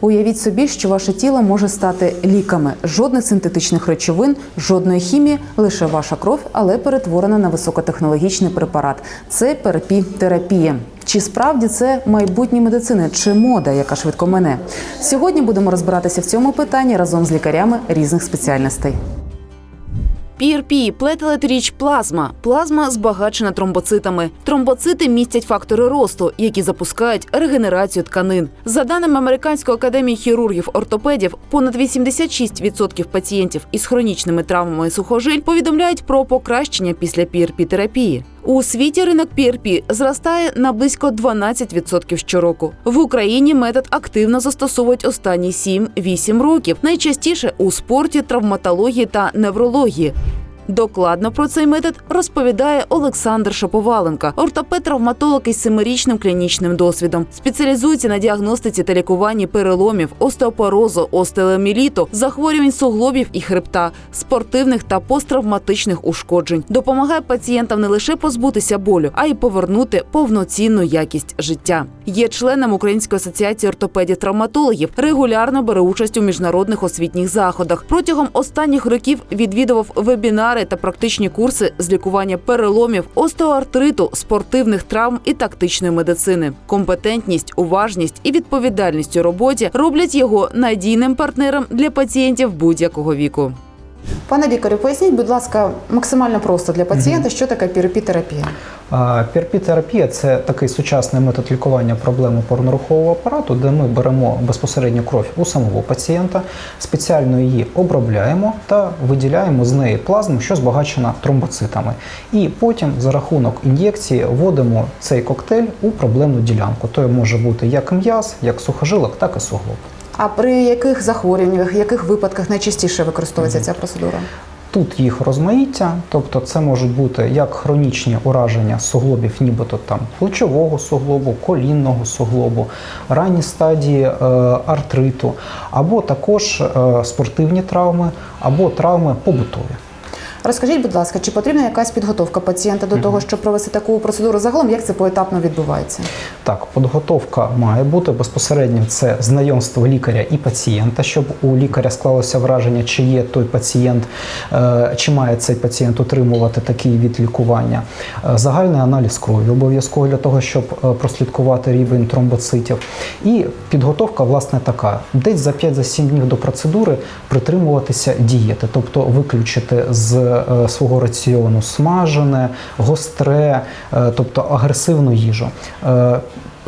Уявіть собі, що ваше тіло може стати ліками. Жодних синтетичних речовин, жодної хімії, лише ваша кров, але перетворена на високотехнологічний препарат. Це перпі-терапія. Чи справді це майбутнє медицини, чи мода, яка швидко мене? Сьогодні будемо розбиратися в цьому питанні разом з лікарями різних спеціальностей. PRP – плетелет-річ плазма. Плазма збагачена тромбоцитами. Тромбоцити містять фактори росту, які запускають регенерацію тканин. За даними Американської академії хірургів-ортопедів, понад 86% пацієнтів із хронічними травмами сухожиль повідомляють про покращення після PRP-терапії. У світі ринок PRP зростає на близько 12% щороку. В Україні метод активно застосовують останні 7-8 років, найчастіше у спорті, травматології та неврології. Докладно про цей метод розповідає Олександр Шаповаленко, ортопед-травматолог із семирічним клінічним досвідом. Спеціалізується на діагностиці та лікуванні переломів, остеопорозу, остеоміліту, захворювань суглобів і хребта, спортивних та посттравматичних ушкоджень. Допомагає пацієнтам не лише позбутися болю, а й повернути повноцінну якість життя. Є членом Української асоціації ортопедів-травматологів. Регулярно бере участь у міжнародних освітніх заходах. Протягом останніх років відвідував вебінари та практичні курси з лікування переломів, остеоартриту, спортивних травм і тактичної медицини. Компетентність, уважність і відповідальність у роботі роблять його надійним партнером для пацієнтів будь-якого віку. Пане лікарю, поясніть, будь ласка, максимально просто для пацієнта, що таке PRP-терапія. Пірпітерапія це такий сучасний метод лікування проблем опорно-рухового апарату, де ми беремо безпосередньо кров у самого пацієнта, спеціально її обробляємо та виділяємо з неї плазму, що збагачена тромбоцитами. І потім за рахунок ін'єкції вводимо цей коктейль у проблемну ділянку. То може бути як м'яз, як сухожилок, так і суглоб. А при яких захворюваннях, яких випадках найчастіше використовується ця процедура? Тут їх розмаїття, тобто це можуть бути як хронічні ураження суглобів, нібито там плечового суглобу, колінного суглобу, ранні стадії е, артриту, або також е, спортивні травми, або травми побутові. Розкажіть, будь ласка, чи потрібна якась підготовка пацієнта до того, щоб провести таку процедуру загалом? Як це поетапно відбувається? Так, підготовка має бути безпосередньо це знайомство лікаря і пацієнта, щоб у лікаря склалося враження, чи є той пацієнт, е, чи має цей пацієнт отримувати такий від лікування. Е, Загальний аналіз крові обов'язково для того, щоб е, прослідкувати рівень тромбоцитів. І підготовка, власне, така: десь за 5-7 днів до процедури притримуватися дієти, тобто виключити з свого раціону смажене, гостре, е, тобто агресивну їжу.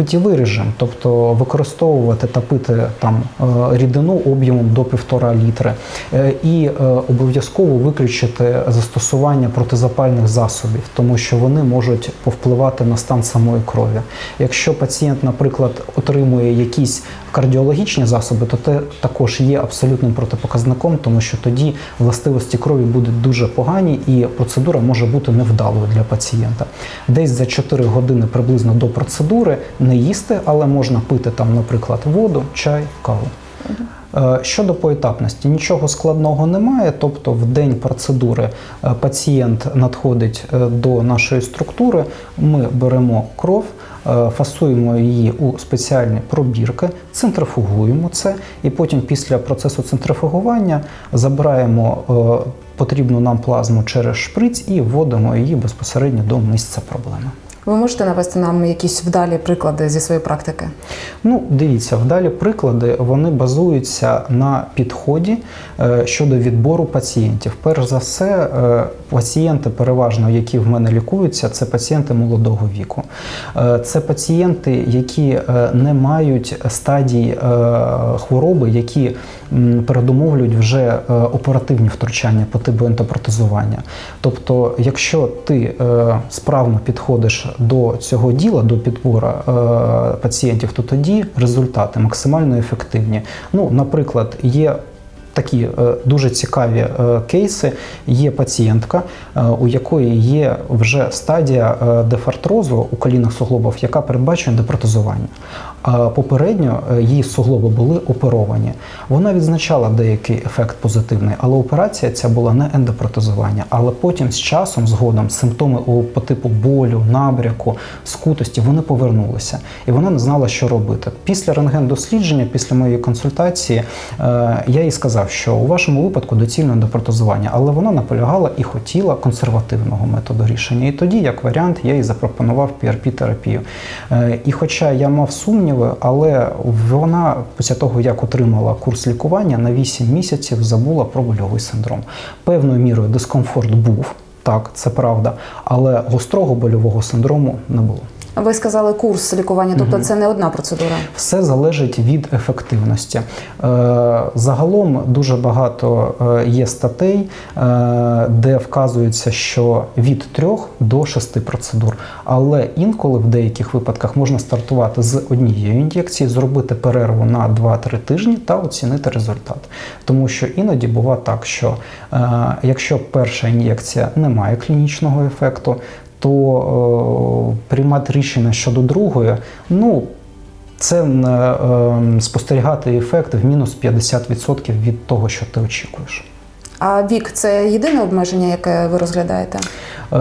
Питєвий режим, тобто використовувати та пити там е, рідину об'ємом до півтора літри, Е, і е, обов'язково виключити застосування протизапальних засобів, тому що вони можуть повпливати на стан самої крові. Якщо пацієнт, наприклад, отримує якісь кардіологічні засоби, то це також є абсолютним протипоказником, тому що тоді властивості крові будуть дуже погані, і процедура може бути невдалою для пацієнта. Десь за 4 години приблизно до процедури не їсти, але можна пити там, наприклад, воду, чай, каву. Е, Щодо поетапності, нічого складного немає. Тобто, в день процедури е, пацієнт надходить е, до нашої структури, ми беремо кров, фасуємо її у спеціальні пробірки, центрифугуємо це, і потім після процесу центрифугування забираємо потрібну нам плазму через шприц і вводимо її безпосередньо до місця проблеми. Ви можете навести нам якісь вдалі приклади зі своєї практики? Ну, дивіться, вдалі приклади вони базуються на підході е, щодо відбору пацієнтів. Перш за все, е, пацієнти, переважно, які в мене лікуються, це пацієнти молодого віку. Е, Це пацієнти, які не мають стадій хвороби, які передумовлюють вже е, оперативні втручання по типу ентопротезування. Тобто, якщо ти е, справно підходиш до цього діла, до підбору е, пацієнтів, то тоді результати максимально ефективні. Ну, наприклад, є. Такі дуже цікаві кейси. Є пацієнтка, у якої є вже стадія дефартрозу у колінних суглобів, яка передбачує депротезування. Попередньо е, її суглоби були оперовані. Вона відзначала деякий ефект позитивний, але операція ця була не ендопротезування. Але потім з часом, згодом, симптоми по типу болю, набряку, скутості вони повернулися, і вона не знала, що робити. Після рентген-дослідження, після моєї консультації, е, я їй сказав, що у вашому випадку доцільно ендопротезування, але вона наполягала і хотіла консервативного методу рішення. І тоді, як варіант, я їй запропонував PRP-терапію. Е, І хоча я мав сумніви, але вона після того, як отримала курс лікування, на 8 місяців забула про больовий синдром. Певною мірою дискомфорт був. Так, це правда, але гострого больового синдрому не було. Ви сказали курс лікування, тобто це не одна процедура. Все залежить від ефективності. Е, Загалом дуже багато е, є статей, е, де вказується, що від 3 до 6 процедур. Але інколи в деяких випадках можна стартувати з однією ін'єкцією, зробити перерву на 2-3 тижні та оцінити результат. Тому що іноді буває так, що якщо перша ін'єкція не має клінічного ефекту, то е, приймати рішення щодо другої, ну це е, спостерігати ефект в мінус 50% від того, що ти очікуєш. А вік це єдине обмеження, яке ви розглядаєте? Е,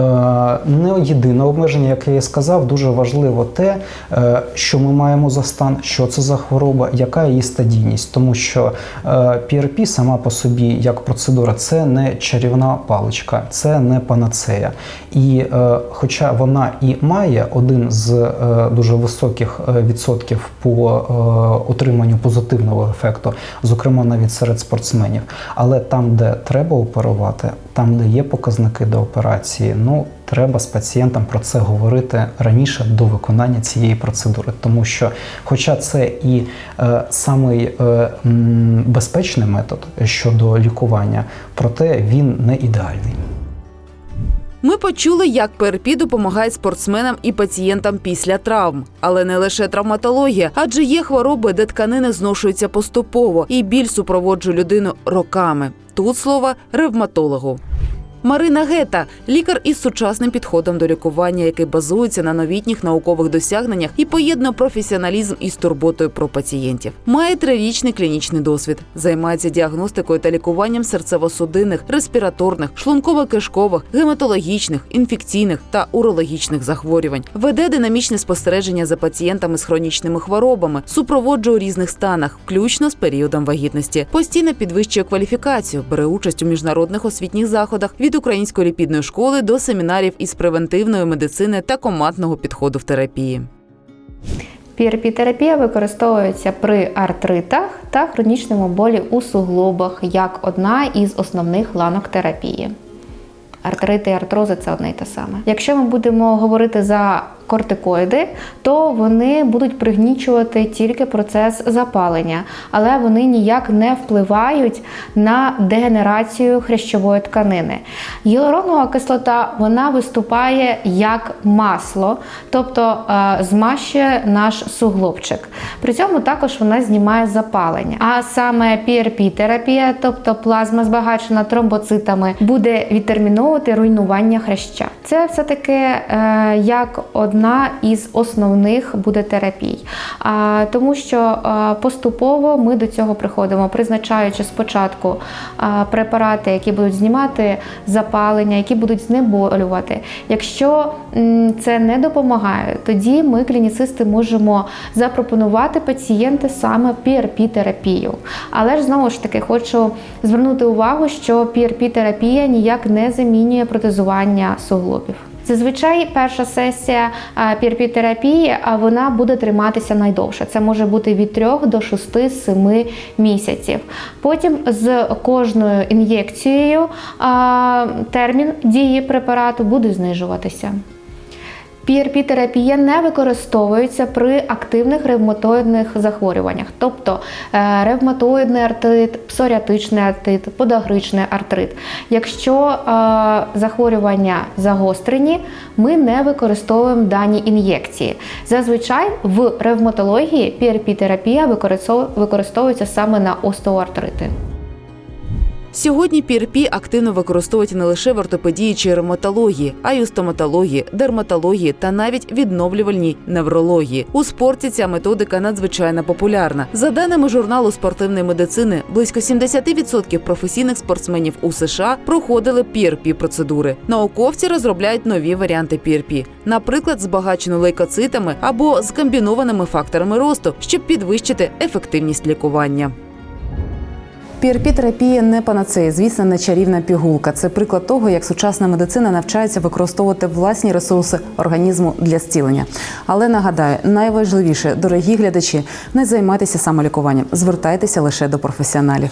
Не єдине обмеження, яке я сказав, дуже важливо те, е, що ми маємо за стан, що це за хвороба, яка її стадійність, тому що е, PRP сама по собі як процедура це не чарівна паличка, це не панацея. І е, хоча вона і має один з е, дуже високих е, відсотків по е, отриманню позитивного ефекту, зокрема навіть серед спортсменів, але там, де треба оперувати, там, де є показники до операції, ну треба з пацієнтом про це говорити раніше до виконання цієї процедури, тому що, хоча це і е, самий е, безпечний метод щодо лікування, проте він не ідеальний. Ми почули, як ПРП допомагає спортсменам і пацієнтам після травм, але не лише травматологія, адже є хвороби, де тканини зношуються поступово, і біль супроводжує людину роками. Тут слово ревматологу. Марина Гета лікар із сучасним підходом до лікування, який базується на новітніх наукових досягненнях і поєднує професіоналізм із турботою про пацієнтів. Має трирічний клінічний досвід, займається діагностикою та лікуванням серцево-судинних, респіраторних, шлунково-кишкових, гематологічних, інфекційних та урологічних захворювань. Веде динамічне спостереження за пацієнтами з хронічними хворобами, супроводжує у різних станах, включно з періодом вагітності. Постійно підвищує кваліфікацію, бере участь у міжнародних освітніх заходах української ліпідної школи до семінарів із превентивної медицини та командного підходу в терапії. PRP-терапія використовується при артритах та хронічному болі у суглобах як одна із основних ланок терапії. Артрити і артрози це одне й те саме. Якщо ми будемо говорити за кортикоїди, то вони будуть пригнічувати тільки процес запалення, але вони ніяк не впливають на дегенерацію хрящової тканини. Гіалуронова кислота вона виступає як масло, тобто е, змащує наш суглобчик. При цьому також вона знімає запалення. А саме PRP-терапія, тобто плазма збагачена тромбоцитами, буде відтерміновувати руйнування хряща. Це все таки е, як одна із основних буде терапій, тому що поступово ми до цього приходимо, призначаючи спочатку препарати, які будуть знімати запалення, які будуть знеболювати. Якщо це не допомагає, тоді ми, клініцисти, можемо запропонувати пацієнти саме PRP-терапію. Але ж знову ж таки хочу звернути увагу, що PRP-терапія ніяк не замінює протезування суглобів. Зазвичай перша сесія PRP-терапії а, вона буде триматися найдовше. Це може бути від 3 до 6-7 місяців. Потім з кожною ін'єкцією термін дії препарату буде знижуватися. PRP-терапія не використовується при активних ревматоїдних захворюваннях, тобто е, ревматоїдний артрит, псоріатичний артрит, подагричний артрит. Якщо е, захворювання загострені, ми не використовуємо дані ін'єкції. Зазвичай в ревматології PRP-терапія використовується саме на остеоартрити. Сьогодні PRP активно використовують не лише в ортопедії чи ревматології, а й у стоматології, дерматології та навіть відновлювальній неврології. У спорті ця методика надзвичайно популярна. За даними журналу спортивної медицини, близько 70% професійних спортсменів у США проходили PRP процедури. Науковці розробляють нові варіанти PRP, наприклад, збагачену лейкоцитами або з комбінованими факторами росту, щоб підвищити ефективність лікування. PRP-терапія не панацея, звісно, не чарівна пігулка. Це приклад того, як сучасна медицина навчається використовувати власні ресурси організму для зцілення. Але нагадаю, найважливіше, дорогі глядачі, не займайтеся самолікуванням, звертайтеся лише до професіоналів.